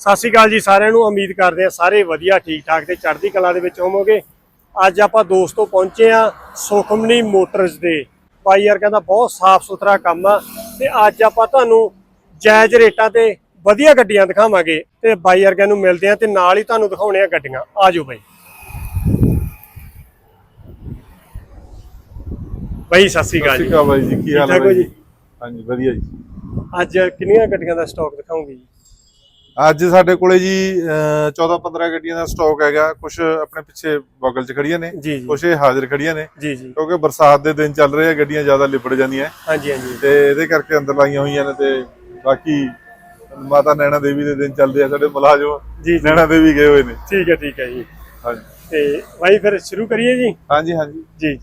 ਸਤਿ ਸ਼੍ਰੀ ਅਕਾਲ ਜੀ ਸਾਰਿਆਂ ਨੂੰ ਉਮੀਦ ਕਰਦੇ ਆ ਸਾਰੇ ਵਧੀਆ ਠੀਕ ਠਾਕ ਤੇ ਚੜ੍ਹਦੀ ਕਲਾ ਦੇ ਵਿੱਚ ਹੋਵੋਗੇ। ਅੱਜ ਆਪਾਂ ਦੋਸਤੋ ਪਹੁੰਚੇ ਆ ਸੁਖਮਨੀ ਮੋਟਰਸ ਦੇ। ਬਾਈ ਯਾਰ ਕਹਿੰਦਾ ਬਹੁਤ ਸਾਫ਼ ਸੁਥਰਾ ਕੰਮ ਆ ਤੇ ਅੱਜ ਆਪਾਂ ਤੁਹਾਨੂੰ ਜਾਇਜ਼ ਰੇਟਾਂ ਤੇ ਵਧੀਆ ਗੱਡੀਆਂ ਦਿਖਾਵਾਂਗੇ ਤੇ ਬਾਈ ਯਾਰ ਨੂੰ ਮਿਲਦੇ ਆ ਤੇ ਨਾਲ ਹੀ ਤੁਹਾਨੂੰ ਦਿਖਾਉਣੇ ਆ ਗੱਡੀਆਂ। ਆਜੋ ਬਾਈ ਬਾਈ ਸਤਿ ਸ਼੍ਰੀ ਅਕਾਲ ਸਤਿ ਸ਼੍ਰੀ ਜੀ ਅਕਾਲ ਬਾਈ ਜੀ ਕੀ ਹਾਲ ਹੈ? ਜੀ? ਹਾਂਜੀ ਵਧੀਆ ਜੀ। ਅੱਜ ਕਿੰਨੀਆਂ ਗੱਡੀਆਂ ਦਾ ਸਟਾਕ ਦਿਖਾਉਂਗੇ ਜੀ? ਅੱਜ ਸਾਡੇ ਕੋਲੇ ਜੀ 14 15 ਗੱਡੀਆਂ ਦਾ ਸਟਾਕ ਹੈਗਾ। ਕੁਝ ਆਪਣੇ ਪਿੱਛੇ ਬਗਲ 'ਚ ਖੜੀਆਂ ਨੇ ਕੁਝ ਇਹ ਹਾਜ਼ਰ ਖੜੀਆਂ ਨੇ। ਕਿਉਂਕਿ ਬਰਸਾਤ ਦੇ ਦਿਨ ਚੱਲ ਰਹੇ ਆ ਗੱਡੀਆਂ ਜ਼ਿਆਦਾ ਲਿਬੜ ਜਾਂਦੀਆਂ। ਹਾਂਜੀ ਹਾਂਜੀ। ਤੇ ਇਹਦੇ ਕਰਕੇ ਅੰਦਰ ਲਾਈਆਂ ਹੋਈਆਂ ਨੇ ਤੇ ਬਾਕੀ ਮਾਤਾ ਨੈਣਾ ਦੇਵੀ ਦੇ ਦਿਨ ਚੱਲਦੇ ਆ ਸਾਡੇ ਮੁਲਾਜ਼ਮ ਨੈਣਾ ਦੇਵੀ ਗਏ ਹੋਏ ਨੇ। ਠੀਕ ਹੈ ਠੀਕ ਹੈ ਜੀ। ਹਾਂਜੀ। ਤੇ ਬਾਈ ਫਿਰ ਸ਼ੁਰੂ ਕਰੀਏ ਜੀ? ਹਾਂਜੀ ਹਾਂਜੀ। ਜੀ।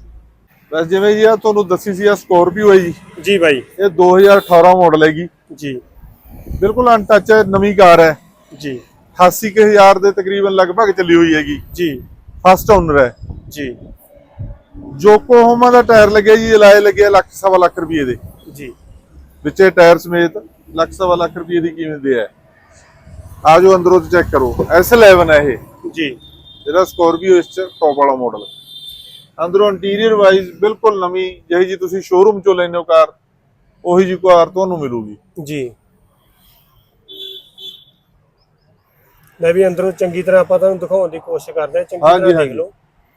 ਬਸ ਜਿਵੇਂ ਜੀ ਆ ਤੁਹਾਨੂੰ ਦੱਸੀ ਸੀ ਆ ਸਕੋਰਪੀਓ ਹੈ ਜੀ। ਜੀ ਬਾਈ। ਇਹ 2018 ਮਾਡਲ ਹੈਗੀ। ਜੀ। ਬਿਲਕੁਲ ਅਨਟੱਚ ਹੈ ਨਵੀਂ ਕਾਰ ਹੈ। ਜੀ। 88000 ਦੇ ਤਕਰੀਬਨ ਲਗਭਗ ਚੱਲੀ ਹੋਈ ਹੈਗੀ। ਜੀ। ਫਸਟ ਓਨਰ ਹੈ। ਜੀ। ਜੋਕੋਹਾਮਾ ਦਾ ਟਾਇਰ ਲੱਗਿਆ ਜੀ ਲਾਏ ਲੱਗਿਆ ਲੱਖ ਸਵਾ ਲੱਖ ਰੁਪਏ ਦੇ। ਜੀ। ਵਿੱਚੇ ਟਾਇਰ ਸਮੇਤ ਲੱਖ ਸਵਾ ਲੱਖ ਰੁਪਏ ਦੀ ਕੀਮਤ ਦੇ ਹੈ। ਆਜੋ ਅੰਦਰੋਂ ਤੇ ਚੈੱਕ ਕਰੋ। S11 ਹੈ ਇਹ। ਜੀ। ਜਿਹੜਾ ਸਕੋਰਪੀਓ ਇਸ ਚ ਟੌਪ ਵਾਲਾ ਮਾਡਲ ਅੰਦਰੋਂ ਇੰਟੀਰੀਅਰ ਵਾਈਜ਼ ਬਿਲਕੁਲ ਨਵੀਂ ਜਿਹੀ ਜੀ ਤੁਸੀਂ ਸ਼ੋਰੂਮ ਚੋਂ ਲੈਨੇ ਹੋ ਕਾਰ ਉਹੀ ਜੀ ਕਾਰ ਤੁਹਾਨੂੰ ਮਿਲੂਗੀ। ਜੀ। ਲੈ ਵੀ ਅੰਦਰੋਂ ਚੰਗੀ ਤਰ੍ਹਾਂ ਆਪਾਂ ਤੁਹਾਨੂੰ ਦਿਖਾਉਣ ਦੀ ਕੋਸ਼ਿਸ਼ ਕਰਦੇ ਹਾਂ ਚੰਗੀ ਹਾਂਜੀ, ਤਰ੍ਹਾਂ ਦੇਖ ਹਾਂਜੀ। ਲਓ।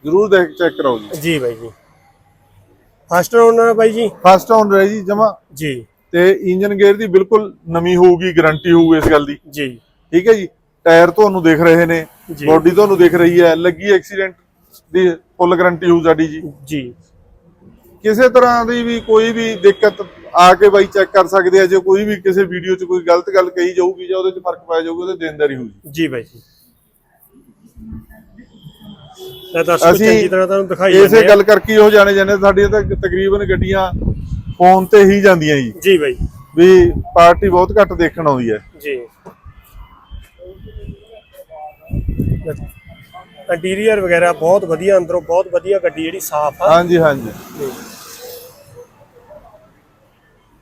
ਜ਼ਰੂਰ ਦੇਖ ਚੈੱਕ ਕਰਾਓ ਜੀ। ਜੀ ਬਾਈ ਜੀ। ਫਸਟ ਓਨਰ ਬਾਈ ਜੀ। ਫਸਟ ਓਨਰ ਹੈ ਜੀ ਜਮਾ। ਜੀ। ਤੇ ਇੰਜਨ ਗੇਅਰ ਦੀ ਬਿਲਕੁਲ ਨਵੀਂ ਹੋਊਗੀ ਗਾਰੰਟੀ ਹੋਊ ਇਸ ਗੱਲ ਦੀ। ਜੀ। ਠੀਕ ਹੈ ਜੀ? ਟਾਇਰ ਤੁਹਾਨੂੰ ਦਿਖ ਰਹੇ ਨੇ। ਜੀ। ਬੋਡੀ ਤੁਹਾਨੂੰ ਦਿਖ ਰਹੀ ਹੈ। ਲੱਗੀ ਐਕਸੀਡੈਂਟ ਦੀ ਫੁੱਲ ਗਾਰੰਟੀ ਹੋਊ ਸਾਡੀ ਜੀ। ਜੀ। ਕਿਸੇ ਤਰ੍ਹਾਂ ਦੀ ਵੀ ਕੋਈ ਵੀ ਦਿੱਕਤ ਆ ਕੇ ਬਾਈ ਚੈੱਕ ਕਰ ਸਕਦੇ ਆ ਜੇ ਕੋਈ ਵੀ ਕਿਸੇ ਵੀਡੀਓ 'ਚ ਕੋਈ ਗਲਤ ਗੱਲ ਕਹੀ ਜਾਊਗੀ ਜਾਂ ਉਹਦੇ 'ਚ ਫ਼ਰਕ ਪਾਇਆ ਜਾਊਗਾ ਉਹਦੇ ਦੇਣਦਾਰੀ ਹੋਊ ਜੀ। ਜੀ ਬਾਈ ਜੀ। ਤਾਂ ਦਰਸ਼ਕੋ ਅਸੀਂ ਚੰਗੀ ਤਰ੍ਹਾਂ ਤੁਹਾਨੂੰ ਦਿਖਾਈ ਇਸੇ ਜਾਂਦੇ ਆ। ਗੱਲ ਕਰਕੇ ਉਹ ਜਾਣੇ ਜਾਂਦੇ ਸਾਡੀਆਂ ਤਾਂ ਤਕਰੀਬਨ ਗੱਡੀਆਂ ਫੋਨ ਤੇ ਹੀ ਜਾਂਦੀਆਂ ਜੀ। ਜੀ ਬਾਈ। ਵੀ ਪਾਰਟੀ ਬਹੁਤ ਘੱਟ ਦੇਖਣ ਆਉਂਦੀ ਹੈ। ਜੀ। ਇੰਟੀਰੀਅਰ ਵਗੈਰਾ ਬਹੁਤ ਵਧੀਆ ਅੰਦਰੋਂ ਬਹੁਤ ਵਧੀਆ ਗੱਡੀ ਜਿਹੜੀ ਸਾਫ਼ ਆ। ਹਾਂਜੀ ਹਾਂਜੀ।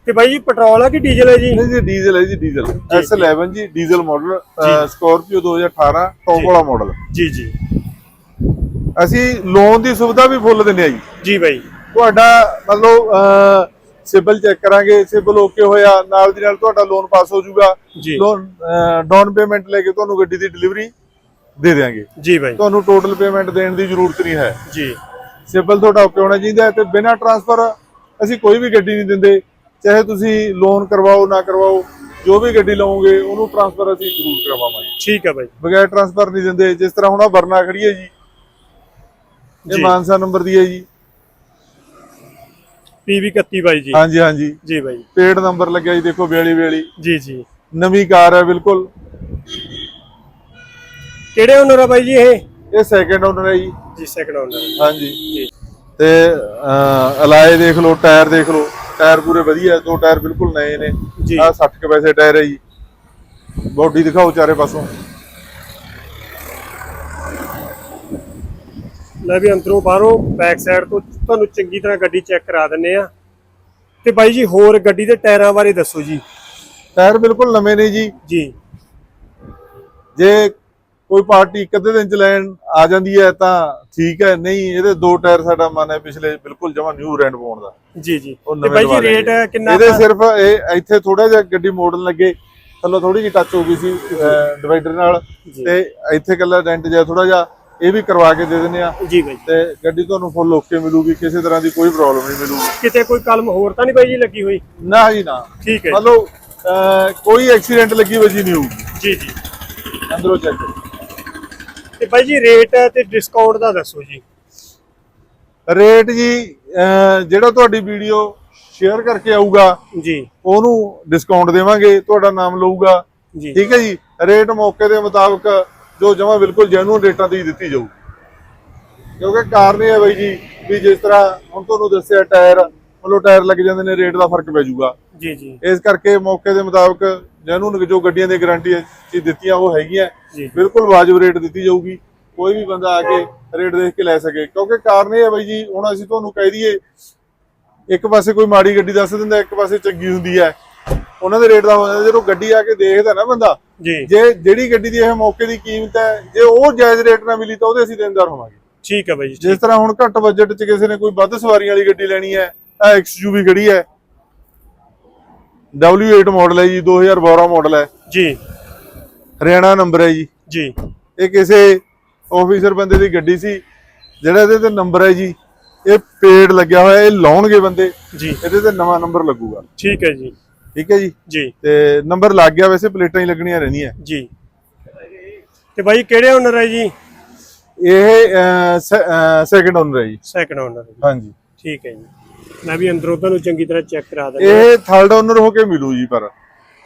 ਤੇ ਬਾਈ ਜੀ ਪੈਟਰੋਲ ਆ ਕਿ ਡੀਜ਼ਲ ਹੈ ਜੀ? ਨਹੀਂ ਜੀ ਡੀਜ਼ਲ ਹੈ ਜੀ ਡੀਜ਼ਲ। S11 ਜੀ। Diesel model. Scorpio 2018 top. ਵਾਲਾ ਮਾਡਲ। ਜੀ ਜੀ। ਅਸੀਂ ਲੋਨ ਦੀ ਸੁਵਿਧਾ ਵੀ ਫੁੱਲ ਦਿੰਦੇ ਆ ਜੀ। ਜੀ ਬਾਈ। ਤੁਹਾਡਾ ਮਤਲਬ ਸਿਬਲ ਚੈੱਕ ਕਰਾਂਗੇ ਸਿਬਲ ਓਕੇ ਹੋਇਆ ਨਾਲ ਦੀ ਨਾਲ ਤੁਹਾਡਾ ਲੋਨ ਪਾਸ ਹੋ ਜਾਊਗਾ। ਲੋਨ ਡਾਊਨ ਪੇਮੈਂਟ ਲੈ ਕੇ ਤੁਹਾਨੂੰ ਗੱਡੀ ਦੀ ਡਿਲੀਵਰੀ ਦੇ ਦੇਵਾਂਗੇ ਜੀ ਬਾਈ। ਤੁਹਾਨੂੰ ਟੋਟਲ ਪੇਮੈਂਟ ਦੇਣ ਦੀ ਜ਼ਰੂਰਤ ਨਹੀਂ ਹੈ। ਜੀ। ਸਿਬਲ ਤੁਹਾਡਾ ਓਕੇ ਹੋਣਾ ਚਾਹੀਦਾ ਤੇ ਬਿਨਾਂ ਟਰਾਂਸਫਰ ਅਸੀਂ ਕੋਈ ਵੀ ਗੱਡੀ ਨਹੀਂ ਦਿੰਦੇ। ਚਾਹੇ ਤੁਸੀਂ ਲੋਨ ਕਰਵਾਓ ਨਾ ਕਰਵਾਓ ਜੋ ਵੀ ਗੱਡੀ ਲਵੋਗੇ ਉਹਨੂੰ ਟਰਾਂਸਫਰ ਅਸੀਂ ਜ਼ਰੂਰ ਕਰਵਾਵਾਂਗੇ। ਠੀਕ ਹੈ ਬਾਈ। ਬਗੈਰ ਟਰਾਂਸਫਰ ਨਹੀਂ ਦਿੰਦੇ। ਜਿਸ ਤਰ੍ਹਾਂ ਹੁਣ ਆਹ ਵਰਨਾ ਖੜੀ ਹੈ ਜੀ ਇਹ ਮਾਨਸਾ ਨੰਬਰ ਦੀ ਹੈ ਜੀ। ਪੀਵੀ 31 ਬਾਈ ਜੀ। ਹਾਂਜੀ ਹਾਂਜੀ। ਜੀ ਬਾਈ। ਪੇਡ ਨੰਬਰ ਲੱਗਿਆ ਜੀ ਦੇਖੋ 42 42 ਜੀ ਜੀ। ਨਵੀਂ ਕਾਰ ਹੈ ਬਿਲਕੁਲ। ਕਿਹੜੇ ਓਨਰ ਆ ਬਾਈ ਜੀ ਇਹ? ਇਹ ਸੈਕੰਡ ਓਨਰ ਹੈ ਜੀ। ਜੀ ਸੈਕੰਡ ਓਨਰ ਹਾਂਜੀ। ਜੀ ਤੇ ਅਲਾਏ ਦੇਖ ਲਓ ਟਾਇਰ ਦੇਖ ਲਓ। ਟਾਇਰ ਪੂਰੇ ਵਧੀਆ ਦੋ ਟਾਇਰ ਬਿਲਕੁਲ ਨਏ ਨੇ। ਆ 60 ਕੁ ਪੈਸੇ ਟਾਇਰ ਹੈ ਜੀ। ਬੋਡੀ ਦਿਖਾਓ ਚਾਰੇ ਪਾਸੋਂ। ਲੈ ਵੀ ਅੰਦਰੋਂ ਬਾਹਰੋਂ ਬੈਕ ਸਾਈਡ ਤੋਂ ਤੁਹਾਨੂੰ ਚੰਗੀ ਤਰ੍ਹਾਂ ਗੱਡੀ ਚੈੱਕ ਕਰਾ ਦਿੰਨੇ ਆ। ਤੇ ਬਾਈ ਜੀ ਹੋਰ ਗੱਡੀ ਦੇ ਟਾਇਰਾਂ ਬਾਰੇ ਦੱਸੋ ਜੀ। ਟਾਇਰ ਬਿਲਕੁਲ ਨਵੇਂ ਨੇ ਜੀ। ਜੀ। ਜੇ ਕੋਈ ਪਾਰਟੀ ਇੱਕ ਅੱਧੇ ਦਿਨ ਚ ਲੈਣ ਆ ਜਾਂਦੀ ਹੈ ਤਾਂ ਠੀਕ ਹੈ ਨਹੀਂ ਇਹਦੇ ਦੋ ਟਾਇਰ ਸਾਡਾ ਮਨ ਹੈ ਪਿਛਲੇ ਬਿਲਕੁਲ ਜਮਾ ਨਿਊ ਰੈਂਡ ਪਾਉਣ ਦਾ। ਜੀ ਜੀ। ਤੇ ਬਾਈ ਜੀ ਰੇਟ। ਕਿੰਨਾ ਇਹਦੇ ਸਿਰਫ ਇਹ ਇੱਥੇ ਥੋੜਾ ਜਿਹਾ ਗੱਡੀ ਮੋੜਨ ਲੱਗੇ ਥੱਲੋਂ ਥੋੜੀ ਜਿਹੀ ਟੱਚ ਹੋ ਗਈ ਸੀ ਡਿਵਾਈਡਰ ਨਾਲ। ਤੇ ਇੱਥੇ ਕੱਲਾ ਡੈਂਟ ਜਿਹਾ ਥੋੜਾ ਜਿਹਾ ਇਹ ਵੀ ਕਰਵਾ ਕੇ ਦੇ ਦਿੰਦੇ ਆ ਜੀ ਬਾਈ ਤੇ ਗੱਡੀ ਤੁਹਾਨੂੰ ਫੁੱਲ ਓਕੇ ਮਿਲੂਗੀ ਕਿਸੇ ਤਰ੍ਹਾਂ ਦੀ ਕੋਈ ਪ੍ਰੋਬਲਮ ਨਹੀਂ ਮਿਲੂਗੀ। ਕਿਤੇ ਕੋਈ ਕਲਮ ਹੋਰ ਤਾਂ ਨਹੀਂ ਬਾਈ ਜੀ ਲੱਗੀ ਹੋਈ? ਨਾ ਜੀ ਨਾ। ਠੀਕ ਹੈ ਮਤਲਬ ਕੋਈ ਐਕਸੀਡੈਂਟ ਲੱਗੀ ਵਜੀ ਨਹੀਂ ਹੋਊਗੀ। ਜੀ ਜੀ। ਅੰਦਰੋਂ ਚੈੱਕ ਤੇ ਬਾਈ ਜੀ ਰੇਟ ਤੇ ਡਿਸਕਾਊਂਟ ਦਾ ਦੱਸੋ ਜੀ। ਰੇਟ ਜੀ ਜਿਹੜਾ ਤੁਹਾਡੀ ਵੀਡੀਓ ਸ਼ੇਅਰ ਕਰਕੇ ਆਊਗਾ ਜੀ। ਉਹਨੂੰ ਡਿਸਕਾਊਂਟ ਦੇਵਾਂਗੇ ਤੁਹਾਡਾ ਨਾਮ ਲਊਗਾ। ਜੀ। ਠੀਕ ਹੈ ਜੀ? ਰੇਟ ਮੌਕੇ ਦੇ ਮੁਤਾਬਕ ਜੋ ਜਮਾ ਬਿਲਕੁਲ ਜੈਨੂਨ ਰੇਟਾਂ ਦੀ ਦਿੱਤੀ ਜਾਊ ਕਿਉਂਕਿ ਕਾਰਨ ਇਹ ਹੈ ਬਾਈ ਜੀ ਵੀ ਜਿਸ ਤਰ੍ਹਾਂ ਹੁਣ ਤੁਹਾਨੂੰ ਦੱਸਿਆ ਟਾਇਰ ਮਤਲਬ ਟਾਇਰ ਲੱਗ ਜਾਂਦੇ ਨੇ ਰੇਟ ਦਾ ਫ਼ਰਕ ਪੈ ਜਾਊਗਾ। ਜੀ ਜੀ। ਇਸ ਕਰਕੇ ਮੌਕੇ ਦੇ ਮੁਤਾਬਕ ਜੈਨੂਨ ਜੋ ਗੱਡੀਆਂ ਦੀ ਗਾਰੰਟੀ ਚੀਜ਼ ਦਿੱਤੀਆਂ ਉਹ ਹੈਗੀਆਂ। ਬਿਲਕੁਲ ਵਾਜਬ ਰੇਟ ਦਿੱਤੀ ਜਾਊਗੀ। ਕੋਈ ਵੀ ਬੰਦਾ ਆ ਕੇ ਰੇਟ ਦੇਖ ਕੇ ਲੈ ਸਕੇ। ਕਿਉਂਕਿ ਕਾਰਨ ਇਹ ਹੈ ਬਾਈ ਜੀ ਹੁਣ ਅਸੀਂ ਤੁਹਾਨੂੰ ਕਹਿ ਦਈਏ ਇੱਕ ਪਾਸੇ ਕੋਈ ਮਾੜੀ ਗੱਡੀ ਦੱਸ ਦਿੰਦਾ ਇੱਕ ਪਾਸੇ ਚੰਗੀ ਹੁੰਦੀ ਹੈ। ਉਹਨਾਂ ਦੇ ਰੇਟ ਦਾ ਹੋ ਜਾਂਦਾ। ਜਦੋਂ ਗੱਡੀ ਆ ਕੇ ਦੇਖਦਾ ਨਾ ਬੰਦਾ ਜੀ। ਜੇ ਜਿਹੜੀ ਗੱਡੀ ਦੀ ਇਹ ਮੌਕੇ ਦੀ ਕੀਮਤ ਹੈ ਜੇ ਉਹ ਜਾਇਜ਼ ਰੇਟ ਨਾਲ ਮਿਲੀ ਤਾਂ ਉਹਦੇ ਅਸੀਂ ਦੇਣਦਾਰ ਹੋਵਾਂਗੇ। ਠੀਕ ਹੈ ਬਾਈ ਜੀ ਜਿਸ ਤਰ੍ਹਾਂ ਹੁਣ ਘੱਟ ਬਜਟ 'ਚ ਕਿਸੇ ਨੇ ਕੋਈ ਵੱਧ ਸਵਾਰੀਆਂ ਵਾਲੀ ਗੱਡੀ ਲੈਣੀ ਹੈ ਆ XUV ਖੜੀ ਹੈ। W8 ਮਾਡਲ ਹੈ ਜੀ 2012 ਮਾਡਲ ਹੈ। ਜੀ। ਹਰਿਆਣਾ ਨੰਬਰ ਹੈ ਜੀ। ਜੀ। ਇਹ ਕਿਸੇ ਆਫੀਸਰ ਬੰਦੇ ਦੀ ਗੱਡੀ ਸੀ ਜਿਹੜਾ ਇਹਦੇ ਤੇ ਨੰਬਰ ਹੈ ਜੀ। ਇਹ ਪੇਡ ਲੱਗਿਆ ਹੋਇਆ ਇਹ ਲਾਉਣਗੇ ਬੰਦੇ। ਜੀ। ਇਹਦੇ ਤੇ ਨਵਾਂ ਨੰਬਰ ਲੱਗੂਗਾ। ਠੀਕ ਹੈ ਜੀ। ਠੀਕ ਹੈ ਜੀ? ਜੀ। ਤੇ ਨੰਬਰ ਲੱਗ ਗਿਆ ਵੈਸੇ ਪਲੇਟਾਂ ਹੀ ਲੱਗਣੀਆਂ ਰਹਿੰਦੀਆਂ ਜੀ। ਤੇ ਬਾਈ ਕਿਹੜੇ ਓਨਰ ਹੈ ਜੀ? ਇਹ ਸੈਕੰਡ ਓਨਰ ਹੈ ਜੀ। ਸੈਕੰਡ ਓਨਰ ਹਾਂਜੀ। ਠੀਕ ਹੈ ਜੀ। ਮੈਂ ਵੀ ਅੰਦਰੋਂ ਤੁਹਾਨੂੰ ਚੰਗੀ ਤਰ੍ਹਾਂ ਚੈੱਕ ਕਰਾ ਦਿੰਦਾ। ਇਹ ਥਰਡ ਓਨਰ ਹੋ ਕੇ ਮਿਲੂ ਜੀ ਪਰ।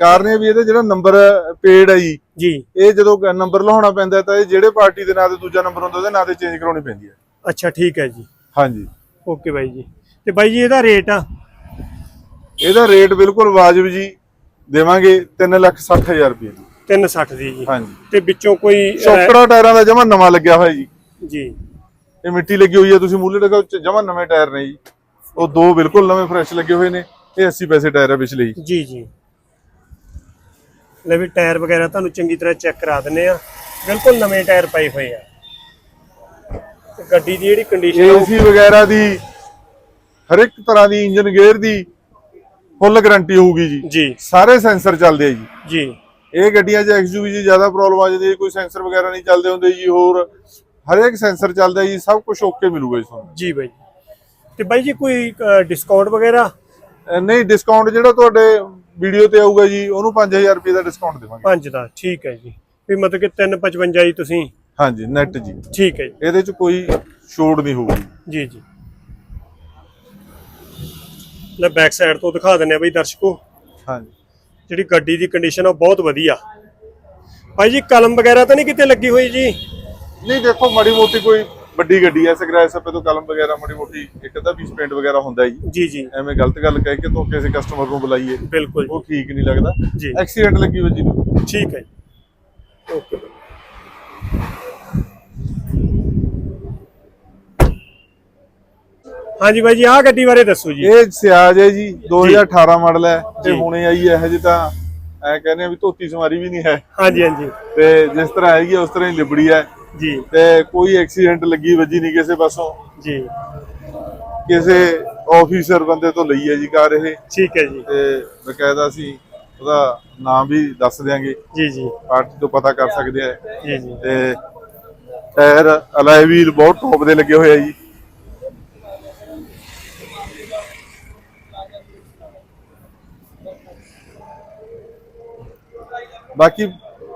ਕਾਰਨ ਇਹ ਵੀ ਇਹਦੇ ਜਿਹੜਾ ਨੰਬਰ ਪੇਡ ਹੈ ਜੀ ਜੀ। ਇਹ ਜਦੋਂ ਨੰਬਰ ਲਾਉਣਾ ਪੈਂਦਾ ਤਾਂ ਇਹ ਜਿਹੜੇ ਪਾਰਟੀ ਦੇ ਨਾਂ ਤੇ ਦੂਜਾ ਨੰਬਰ ਹੁੰਦਾ ਉਹਦੇ ਨਾਂ ਤੇ ਚੇਂਜ ਕਰਾਉਣੀ ਪੈਂਦੀ ਹੈ ਅੱਛਾ ਠੀਕ ਹੈ ਜੀ। ਹਾਂਜੀ। ਓਕੇ ਬਾਈ ਜੀ। ਤੇ ਬਾਈ ਜੀ ਇਹਦਾ ਰੇਟ ਆ? ਇਹਦਾ ਰੇਟ ਬਿਲਕੁਲ ਵਾਜਬ ਜੀ ਦੇਵਾਂਗੇ 360000 ਰੁਪਏ ਦੀ 360 ਦੀ ਜੀ। ਹਾਂਜੀ। ਤੇ ਵਿੱਚੋਂ ਕੋਈ ਚੌਕੜਾ ਟਾਇਰਾਂ ਦਾ ਜਮਾ ਨਵਾਂ ਲੱਗਿਆ ਹੋਇਆ ਜੀ। ਜੀ। ਇਹ ਮਿੱਟੀ ਲੱਗੀ ਹੋਈ ਹੈ ਤੁਸੀਂ ਮੂਲੇ ਦੇਖੋ ਜਮਾ ਨਵੇਂ ਟਾਇਰ ਨੇ ਜੀ। ਉਹ ਦੋ ਬਿਲਕੁਲ ਨਵੇਂ ਫਰੈਸ਼ ਲੱਗੇ ਹੋਏ ਨੇ ਇਹ 80 ਪੈਸੇ ਟਾਇਰ ਹੈ ਪਿਛਲੇ ਜੀ ਜੀ ਜੀ। ਲੈ ਵੀ ਟਾਇਰ ਵਗੈਰਾ ਤੁਹਾਨੂੰ ਚੰਗੀ ਤਰ੍ਹਾਂ ਚੈੱਕ ਕਰਾ ਦਿੰਨੇ ਆ ਬਿਲਕੁਲ ਨਵੇਂ ਟਾਇਰ ਪਏ ਹੋਏ ਆ। ਗੱਡੀ ਦੀ ਜਿਹੜੀ ਕੰਡੀਸ਼ਨ ਆ ਉਹ- ਏਸੀ ਵਗੈਰਾ ਦੀ ਹਰ ਇੱਕ ਤਰ੍ਹਾਂ ਦੀ ਇੰਜਨ ਗੇਅਰ ਦੀ ਫੁੱਲ ਗਾਰੰਟੀ ਹੋਊਗੀ ਜੀ। ਜੀ। ਸਾਰੇ ਸੈਂਸਰ ਚੱਲਦੇ ਆ ਜੀ। ਜੀ। ਇਹ ਗੱਡੀਆਂ 'ਚ XUV 'ਚ ਜ਼ਿਆਦਾ ਪ੍ਰੋਬਲਮ ਆ ਜਾਂਦੀ ਹੈ ਕੋਈ ਸੈਂਸਰ ਵਗੈਰਾ ਨਹੀਂ ਚੱਲਦੇ ਹੁੰਦੇ ਜੀ ਹੋਰ ਹਰੇਕ ਸੈਂਸਰ ਚੱਲਦਾ ਜੀ ਸਭ ਕੁਝ ਓਕੇ ਮਿਲੂਗਾ ਜੀ ਤੁਹਾਨੂੰ। ਜੀ ਬਾਈ। ਤੇ ਬਾਈ ਜੀ ਕੋਈ ਡਿਸਕਾਊਂਟ ਵਗੈਰਾ? ਨਹੀਂ ਡਿਸਕਾਊਂਟ ਜਿਹੜਾ ਤੁਹਾਡੇ ਵੀਡੀਓ ਤੇ ਆਊਗਾ ਜੀ ਉਹਨੂੰ 5000 ਰੁਪਏ ਦਾ ਡਿਸਕਾਊਂਟ ਦੇਵਾਂਗੇ। ਪੰਜ ਦਾ ਠੀਕ ਹੈ ਜੀ। ਵੀ ਮਤਲਬ ਕਿ 355 ਜੀ ਤੁਸੀਂ ਹਾਂਜੀ ਨੈਟ ਜੀ। ਠੀਕ ਹੈ ਜੀ। ਇਹਦੇ 'ਚ ਕੋਈ ਛੋਟ ਨਹੀਂ ਹੋਊਗੀ। ਜੀ ਜੀ। ਲੈ ਬੈਕ ਸਾਈਡ ਤੋਂ ਦਿਖਾ ਦਿੰਨੇ ਆ ਬਈ ਦਰਸ਼ਕੋ। ਹਾਂਜੀ। ਜਿਹੜੀ ਗੱਡੀ ਦੀ ਕੰਡੀਸ਼ਨ ਆ ਬਹੁਤ ਵਧੀਆ। ਭਾਈ ਜੀ ਕਲਮ ਵਗੈਰਾ ਤਾਂ ਨਹੀਂ ਕਿਤੇ ਲੱਗੀ ਹੋਈ ਜੀ? ਨਹੀਂ ਦੇਖੋ ਮਾੜੀ ਮੋਟੀ ਕੋਈ ਵੱਡੀ ਗੱਡੀ ਐ ਸਕ੍ਰੈਚ ਸੱਪੇ ਤੋਂ ਕਲਮ ਵਗੈਰਾ ਮਾੜੀ ਮੋਟੀ ਇੱਕ ਅੱਧਾ ਪੀਸ ਪੇਂਟ ਵਗੈਰਾ ਹੁੰਦਾ ਜੀ। ਜੀ ਜੀ। ਐਵੇਂ ਗਲਤ ਗੱਲ ਕਹਿ ਕੇ ਤੋਂ ਕਿਸੇ ਕਸਟਮਰ ਨੂੰ ਬੁਲਾਈਏ। ਬਿਲਕੁਲ ਉਹ ਠੀਕ ਨਹੀਂ ਲੱਗਦਾ। ਜੀ। ਐਕਸੀਡੈਂਟ ਲੱਗੀ ਵੱਜੀ ਨੂੰ ਠੀਕ ਹੈ ਜੀ। ਓਕੇ ਹਾਂਜੀ ਬਾਈ ਜੀ ਆਹ ਗੱਡੀ ਬਾਰੇ ਦੱਸੋ ਜੀ। ਇਹ ਸਿਆਜ ਹੈ ਜੀ 2018 ਮਾਡਲ ਹੈ। ਜੀ। ਤੇ ਹੁਣੇ ਆਈ ਹੈ ਹਜੇ ਤਾਂ ਐ ਕਹਿੰਦੇ ਆ ਵੀ ਧੋਤੀ ਸਵਾਰੀ ਵੀ ਨਹੀਂ ਹੈ। ਹਾਂਜੀ ਹਾਂਜੀ। ਤੇ ਜਿਸ ਤਰ੍ਹਾਂ ਹੈਗੀ ਆ, ਉਸ ਤਰ੍ਹਾਂ ਹੀ ਲਿਬੜੀ ਹੈ। ਜੀ। ਤੇ ਕੋਈ ਐਕਸੀਡੈਂਟ ਲੱਗੀ ਵੱਜੀ ਨਹੀਂ ਕਿਸੇ ਪਾਸੋਂ? ਜੀ। ਕਿਸੇ ਆਫੀਸਰ ਬੰਦੇ ਤੋਂ ਲਈ ਹੈ ਜੀ ਕਾਰ ਇਹ? ਠੀਕ ਹੈ ਜੀ। ਤੇ ਬਕਾਇਦਾ ਸੀ ਉਹਦਾ ਨਾਮ ਵੀ ਦੱਸ ਦਿਆਂਗੇ। ਜੀ ਜੀ। ਪਾਰਟੀ ਤੋਂ ਪਤਾ ਕਰ ਸਕਦੇ ਆ ਜੀ ਜੀ। ਤੇ ਟਾਇਰ ਅਲਾਈ ਵੀਲ ਬਹੁਤ ਟੌਪ ਦੇ ਲੱਗੇ ਹੋਏ ਆ ਜੀ। ਬਾਕੀ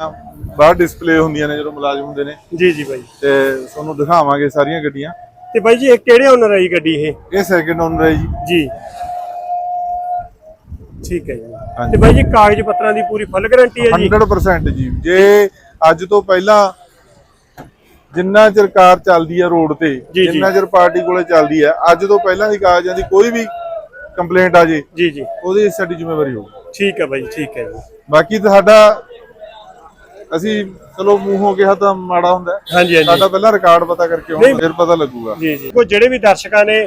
ਬਾਹਰ ਡਿਸਪਲੇ ਹੁੰਦੀਆਂ ਨੇ ਜਦੋਂ ਮੁਲਾਜ਼ਮ ਹੁੰਦੇ ਨੇ। ਜੀ ਜੀ ਬਾਈ। ਤੇ ਤੁਹਾਨੂੰ ਦਿਖਾਵਾਂਗੇ ਸਾਰੀਆਂ ਗੱਡੀਆਂ। ਤੇ ਬਾਈ ਜੀ ਇਹ ਕਿਹੜੇ ਓਨਰ ਹੈ ਜੀ ਗੱਡੀ ਇਹ? ਇਹ ਸੈਕਿੰਡ ਓਨਰ ਹੈ ਜੀ। ਜੀ। ਠੀਕ ਹੈ ਜੀ। ਤੇ ਬਾਈ ਜੀ ਕਾਗਜ਼ ਪੱਤਰਾਂ ਦੀ ਪੂਰੀ ਫੁੱਲ ਗਾਰੰਟੀ ਹੈ ਜੀ? 100% ਜੀ। ਜੇ ਅੱਜ ਤੋਂ ਪਹਿਲਾਂ ਜਿੰਨਾ ਚਿਰ ਕਾਰ ਚੱਲਦੀ ਹੈ ਰੋਡ ਤੇ। ਜਿੰਨਾ ਚਿਰ ਪਾਰਟੀ ਕੋਲੇ ਚੱਲਦੀ ਹੈ ਅੱਜ ਤੋਂ ਪਹਿਲਾਂ ਦੀ ਕਾਗਜ਼ਾਂ ਦੀ ਕੋਈ ਵੀ ਕੰਪਲੇਂਟ ਆ ਜੇ ਜੀ ਜੀ। ਉਹਦੀ ਸਾਡੀ ਜ਼ਿੰਮੇਵਾਰੀ ਹੋਊਗੀ ਠੀਕ ਹੈ ਬਾਈ ਠੀਕ ਹੈ ਜੀ। ਬਾਕੀ ਤੁਹਾਡਾ ਅਸੀਂ ਚਲੋ ਮੂੰਹੋਂ ਕਿਹਾ ਤਾਂ ਮਾੜਾ ਹੁੰਦਾ। ਹਾਂਜੀ ਹਾਂਜੀ। ਸਾਡਾ ਪਹਿਲਾਂ ਰਿਕਾਰਡ ਪਤਾ ਕਰਕੇ ਆਉਣਾ ਫਿਰ ਪਤਾ ਲੱਗੂਗਾ। ਜੀ ਜੀ। ਕੋਈ ਜਿਹੜੇ ਵੀ ਦਰਸ਼ਕਾਂ ਨੇ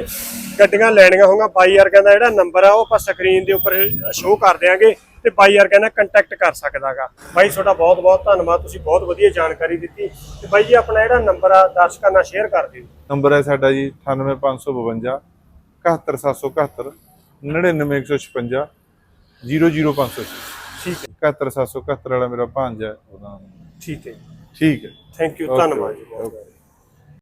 ਗੱਡੀਆਂ ਲੈਣੀਆਂ ਹੋਣਗੀਆਂ ਬਾਈ ਯਾਰ ਕਹਿੰਦਾ ਜਿਹੜਾ ਨੰਬਰ ਆ ਉਹ ਆਪਾਂ ਸਕਰੀਨ ਦੇ ਉੱਪਰ ਸ਼ੋਅ ਕਰ ਦਿਆਂਗੇ ਤੇ ਬਾਈ ਯਾਰ ਕਹਿੰਦਾ ਕੰਟੈਕਟ ਕਰ ਸਕਦਾਗਾ। ਬਾਈ ਤੁਹਾਡਾ ਬਹੁਤ ਬਹੁਤ ਧੰਨਵਾਦ ਤੁਸੀਂ ਬਹੁਤ ਵਧੀਆ ਜਾਣਕਾਰੀ ਦਿੱਤੀ। ਤੇ ਬਾਈ ਜੀ ਆਪਣਾ ਜਿਹੜਾ ਨੰਬਰ ਆ ਦਰਸ਼ਕਾਂ ਨਾਲ ਸ਼ੇਅਰ ਕਰ ਦਿਓ। ਨੰਬਰ ਹੈ ਸਾਡਾ ਜੀ 98552 71771 99156 00500 ਠੀਕ ਹੈ 71771 ਵਾਲਾ ਮੇਰਾ ਭਾਂਜ ਹੈ ਉਹਦਾ। ਠੀਕ ਹੈ ਠੀਕ ਹੈ ਥੈਂਕ ਯੂ ਧੰਨਵਾਦ ਜੀ.